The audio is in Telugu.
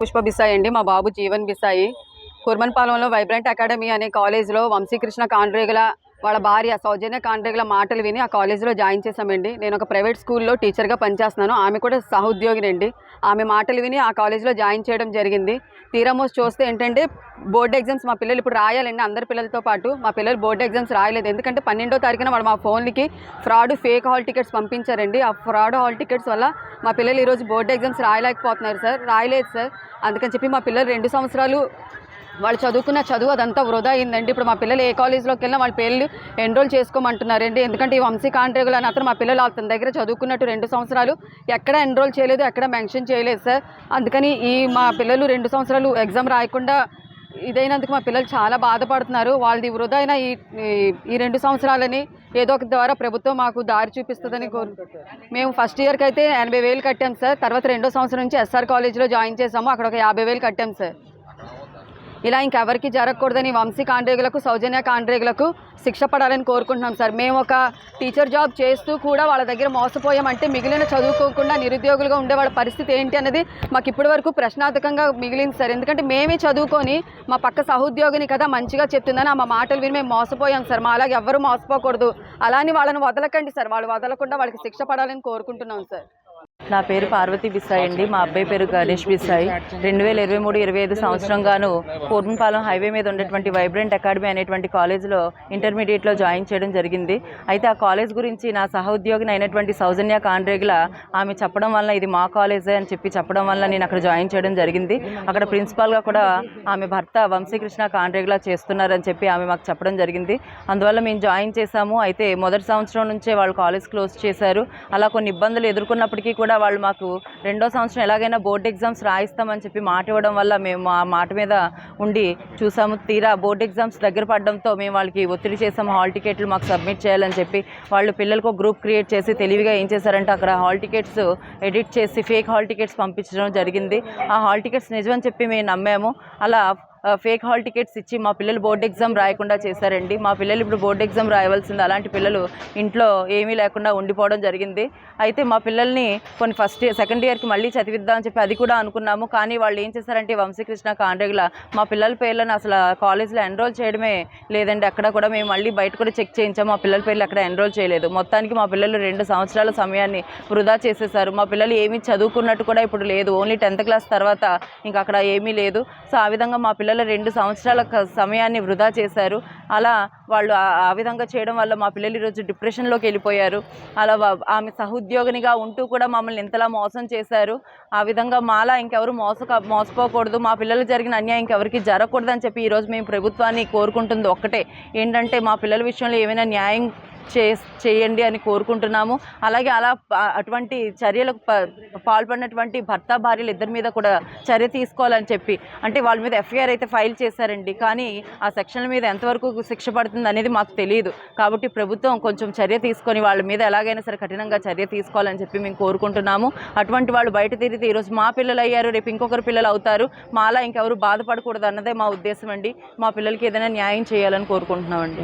పుష్ప బిసాయి అండి మా బాబు జీవన్ బిసాయి. కుర్మన్పాలెంలో వైబ్రెంట్ అకాడమీ అనే కాలేజీలో వంశీకృష్ణ కాండ్రేగుల వాళ్ళ భార్య సౌజన్య కాంట్రాక్ట్ల మాటలు విని ఆ కాలేజ్లో జాయిన్ చేశామండి. నేను ఒక ప్రైవేట్ స్కూల్లో టీచర్గా పనిచేస్తున్నాను. ఆమె కూడా సహోద్యోగినండి. ఆమె మాటలు విని ఆ కాలేజ్లో జాయిన్ చేయడం జరిగింది. తీరామోస్ చూస్తే ఏంటంటే బోర్డ్ ఎగ్జామ్స్ మా పిల్లలు ఇప్పుడు రాయాలండి అందరి పిల్లలతో పాటు. మా పిల్లలు బోర్డ్ ఎగ్జామ్స్ రాయలేదు. ఎందుకంటే పన్నెండో తారీఖున వాళ్ళు మా ఫోన్లకి ఫ్రాడ్ ఫేక్ హాల్ టికెట్స్ పంపించారండి. ఆ ఫ్రాడ్ హాల్ టికెట్స్ వల్ల మా పిల్లలు ఈరోజు బోర్డ్ ఎగ్జామ్స్ రాయలేకపోతున్నారు సార్. రాయలేదు సార్. అందుకని చెప్పి మా పిల్లలు రెండు సంవత్సరాలు వాళ్ళు చదువుకున్న చదువు అదంతా వృధా అయిందండి. ఇప్పుడు మా పిల్లలు ఏ కాలేజ్లోకి వెళ్ళినా వాళ్ళ పేర్లు ఎన్రోల్ చేసుకోమంటున్నారండి. ఎందుకంటే ఈ వంశీ కాంట్రేగులు అని అతను మా పిల్లలు అతని దగ్గర చదువుకున్నట్టు రెండు సంవత్సరాలు ఎక్కడ ఎన్రోల్ చేయలేదు ఎక్కడ మెన్షన్ చేయలేదు సార్. అందుకని ఈ మా పిల్లలు రెండు సంవత్సరాలు ఎగ్జామ్ రాయకుండా ఇదైనందుకు మా పిల్లలు చాలా బాధపడుతున్నారు. వాళ్ళది వృధా అయిన ఈ ఈ- ఈ రెండు సంవత్సరాలని ఏదో ఒక ద్వారా ప్రభుత్వం మాకు దారి చూపిస్తుందని కోరు మేము ఫస్ట్ ఇయర్కి అయితే ఎనభై వేలు కట్టాం సార్. తర్వాత రెండో సంవత్సరం నుంచి ఎస్ఆర్ కాలేజ్లో జాయిన్ చేసాము అక్కడ ఒక యాభై వేలు కట్టాం సార్. ఇలా ఇంకెవరికి జరగకూడదని వంశీ కాండ్రేగులకు సౌజన్య కాండ్రేగులకు శిక్ష పడాలని కోరుకుంటున్నాం సార్. మేము ఒక టీచర్ జాబ్ చేస్తూ కూడా వాళ్ళ దగ్గర మోసపోయామంటే మిగిలిన చదువుకోకుండా నిరుద్యోగులుగా ఉండే వాళ్ళ పరిస్థితి ఏంటి అనేది మాకు ఇప్పటి వరకు ప్రశ్నార్థకంగా మిగిలింది సార్. ఎందుకంటే మేమే చదువుకొని మా పక్క సహోద్యోగిని కదా మంచిగా చెప్తుందని ఆ మా మాటలు విని మేము మోసపోయాం సార్. మా అలాగే ఎవ్వరూ మోసపోకూడదు. అలానే వాళ్ళని వదలకండి సార్. వాళ్ళు వదలకుండా వాళ్ళకి శిక్ష పడాలని కోరుకుంటున్నాం సార్. నా పేరు పార్వతి బిసాయి అండి. మా అబ్బాయి పేరు గణేష్ బిసాయి. రెండు వేల ఇరవై మూడు ఇరవై ఐదు సంవత్సరంగాను పూర్ణపాలెం హైవే మీద ఉన్నటువంటి వైబ్రెంట్ అకాడమీ అనేటువంటి కాలేజ్లో ఇంటర్మీడియట్లో జాయిన్ చేయడం జరిగింది. అయితే ఆ కాలేజ్ గురించి నా సహోద్యోగిని అయినటువంటి సౌజన్య కాండ్రేగుల ఆమె చెప్పడం వల్ల ఇది మా కాలేజే అని చెప్పి చెప్పడం వల్ల నేను అక్కడ జాయిన్ చేయడం జరిగింది. అక్కడ ప్రిన్సిపాల్గా కూడా ఆమె భర్త వంశీకృష్ణ కాండ్రేగుల చేస్తున్నారని చెప్పి ఆమె మాకు చెప్పడం జరిగింది. అందువల్ల మేము జాయిన్ చేశాము. అయితే మొదటి సంవత్సరం నుంచే వాళ్ళు కాలేజ్ క్లోజ్ చేశారు. అలా కొన్ని ఇబ్బందులు ఎదుర్కొన్నప్పటికీ కూడా వాళ్ళు మాకు రెండో సంవత్సరం ఎలాగైనా బోర్డు ఎగ్జామ్స్ రాయిస్తామని చెప్పి మాట ఇవ్వడం వల్ల మేము ఆ మాట మీద ఉండి చూసాము. తీరా బోర్డు ఎగ్జామ్స్ దగ్గర పడడంతో మేము వాళ్ళకి ఒత్తిడి చేసాము హాల్ టికెట్లు మాకు సబ్మిట్ చేయాలని చెప్పి వాళ్ళు పిల్లలకు గ్రూప్ క్రియేట్ చేసి తెలివిగా ఏం చేశారంటే అక్కడ హాల్ టికెట్స్ ఎడిట్ చేసి ఫేక్ హాల్ టికెట్స్ పంపించడం జరిగింది. ఆ హాల్ టికెట్స్ నిజమని చెప్పి మేము నమ్మాము. అలా ఫేక్ హాల్ టికెట్స్ ఇచ్చి మా పిల్లలు బోర్డు ఎగ్జామ్ రాయకుండా చేశారండి. మా పిల్లలు ఇప్పుడు బోర్డు ఎగ్జామ్ రాయవలసింది. అలాంటి పిల్లలు ఇంట్లో ఏమీ లేకుండా ఉండిపోవడం జరిగింది. అయితే మా పిల్లల్ని కొన్ని ఫస్ట్ ఇయర్ సెకండ్ ఇయర్కి మళ్ళీ చదివిద్దామని చెప్పి అది కూడా అనుకున్నాము. కానీ వాళ్ళు ఏం చేశారంటే వంశీకృష్ణ కాండ్రేగుల మా పిల్లల పేర్లను అసలు కాలేజ్లో ఎన్రోల్ చేయడమే లేదండి. అక్కడ కూడా మేము మళ్ళీ బయట కూడా చెక్ చేయించాము మా పిల్లల పేర్లు అక్కడ ఎన్రోల్ చేయలేదు. మొత్తానికి మా పిల్లలు రెండు సంవత్సరాల సమయాన్ని వృధా చేసేసారు. మా పిల్లలు ఏమీ చదువుకున్నట్టు కూడా ఇప్పుడు లేదు. ఓన్లీ టెన్త్ క్లాస్ తర్వాత ఇంకా అక్కడ ఏమీ లేదు. సో ఆ విధంగా మా పిల్లలు పిల్లల రెండు సంవత్సరాల క- సమయాన్ని వృధా చేశారు. అలా వాళ్ళు ఆ- విధంగా చేయడం వల్ల మా పిల్లలు ఈరోజు డిప్రెషన్లోకి వెళ్ళిపోయారు. అలా ఆమె సహోద్యోగినిగా ఉంటూ కూడా మమ్మల్ని ఇంతలా మోసం చేశారు. ఆ విధంగా మాలా ఇంకెవరు మోసక మోసపోకూడదు. మా పిల్లలు జరిగిన అన్యాయం ఇంకెవరికి జరగకూడదు అని చెప్పి ఈరోజు మేము ప్రభుత్వాన్ని కోరుకుంటుంది ఒక్కటే. ఏంటంటే మా పిల్లల విషయంలో ఏమైనా న్యాయం చే చేయండి అని కోరుకుంటున్నాము. అలాగే అలా అటువంటి చర్యలకు ప- పాల్పడినటువంటి భర్త భార్యలు ఇద్దరి మీద కూడా చర్య తీసుకోవాలని చెప్పి అంటే వాళ్ళ మీద ఎఫ్ఐఆర్ అయితే ఫైల్ చేశారండి. కానీ ఆ సెక్షన్ల మీద ఎంతవరకు శిక్ష పడుతుంది అనేది మాకు తెలియదు కాబట్టి ప్రభుత్వం కొంచెం చర్య తీసుకొని వాళ్ళ మీద ఎలాగైనా సరే కఠినంగా చర్య తీసుకోవాలని చెప్పి మేము కోరుకుంటున్నాము. అటువంటి వాళ్ళు బయట తిరిగితే ఈరోజు మా పిల్లలు అయ్యారు రేపు ఇంకొకరు పిల్లలు అవుతారు. మాలా ఇంకెవరు బాధపడకూడదు అన్నదే మా ఉద్దేశం అండి. మా పిల్లలకి ఏదైనా న్యాయం చేయాలని కోరుకుంటున్నామండి.